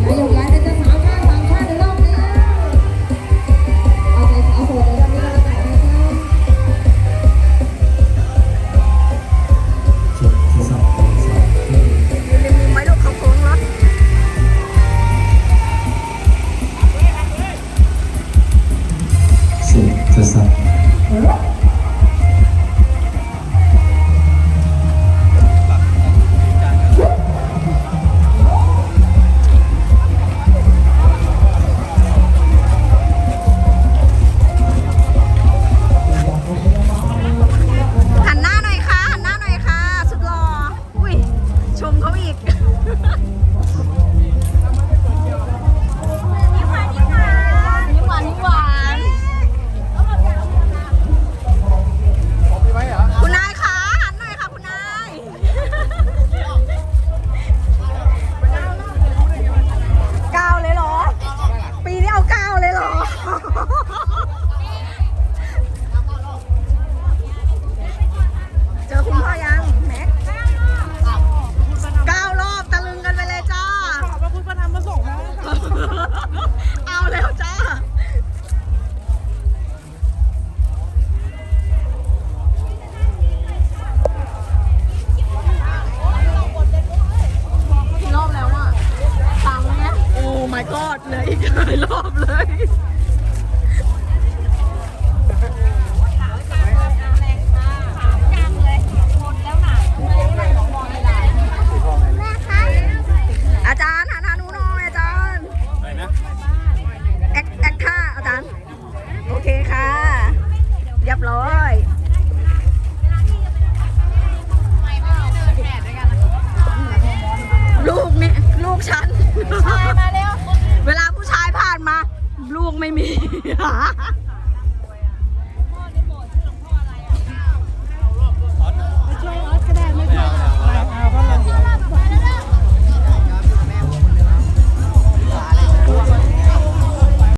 ย้ายยกย้ายเป็เจ้าสาวข้างสามชาติในรอบนี้แล้วเอาใจสาวโสดในรอบนี้แล้วกันนะครับ ไว้ลูเขาโค้งรถสุดจะสับ my god เลยอีกหลายรอบเลย อาจารย์หาทางหนูหน่อยอาจารย์ไรนะ แอคแอคค่ะอาจารย์ โอเคค่ะเรีบร้อย กไม่มี